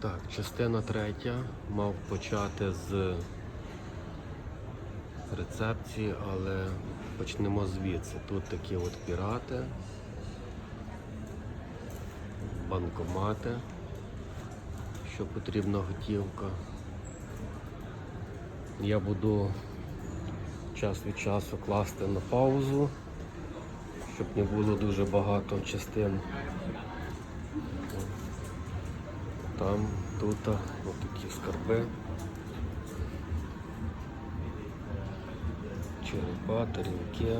Так, частина третя. Мав почати з рецепції, але почнемо звідси. Тут такі от пірати, банкомати, що потрібна готівка. Я буду час від часу класти на паузу, щоб не було дуже багато частин. Там, тут, отакі скарби. Черепа, тарілки.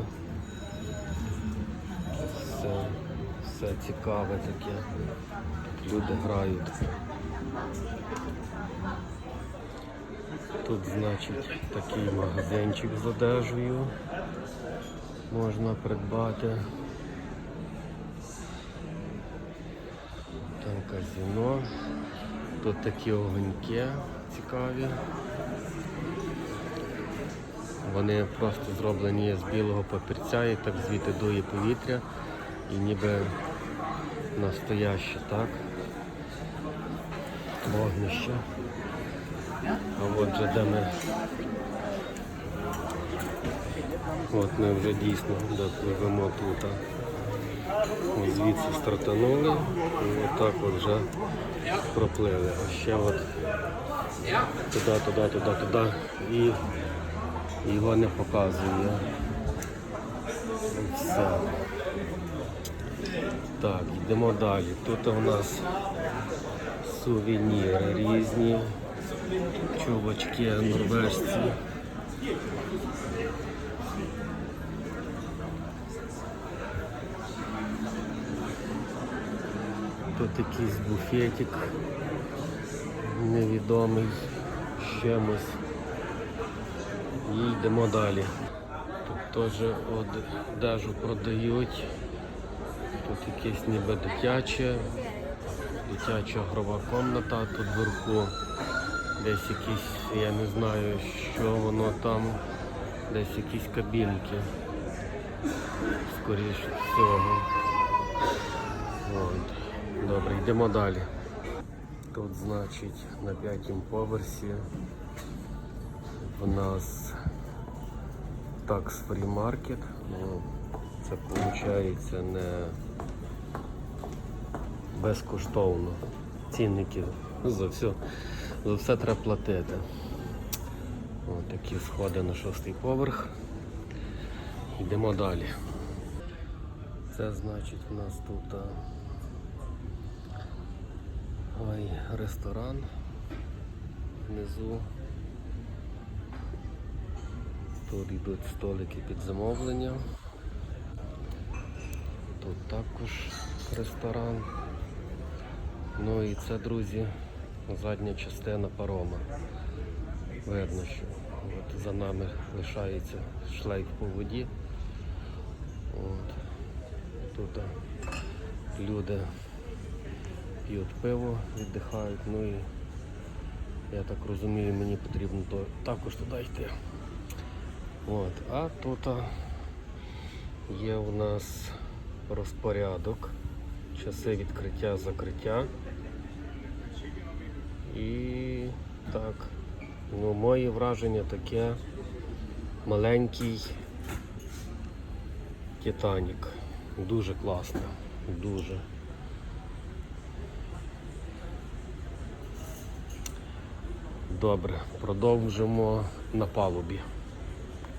Все, все цікаве таке. Люди грають. Тут, значить, такий магазинчик з одежею можна придбати. Казино. Тут такі огоньки цікаві. Вони просто зроблені з білого папірця і так звідти дує повітря і ніби настояще, так? Вогнище. А от же де ми. От ми вже дійсно допливемо тут. Ось звідси стартанули і отак от вже проплили. А ще от туди, туди, туди, туди і його не показує. Все. Так, йдемо далі. Тут у нас сувеніри різні, чувачки норвежці. Тут якийсь буфетик невідомий чимось. І йдемо далі. Тут теж одежу продають. Тут якесь ніби дитяче, дитяча грова комната, тут вверху десь якісь, я не знаю, що воно там, десь якісь кабінки. Скоріше всього. Добре, йдемо далі. Тут, значить, на п'ятому поверсі в нас такс фрі маркет. Ну, це виходить не безкоштовно. Цінники за все, за все треба платити. Ось такі сходи на шостий поверх. Йдемо далі. Це значить у нас тут а, ой, ресторан внизу. Тут йдуть столики під замовлення. Тут також ресторан. Ну і це, друзі, задня частина парома. Видно, що от за нами лишається шлейф по воді. От. Тут люди п'ють пиво, віддихають, ну і я так розумію, мені потрібно то, також туди йти. От. А тут є у нас розпорядок, часи відкриття, закриття. І так, ну, моє враження таке маленький Титанік. Дуже класно, дуже. Добре, продовжимо на палубі.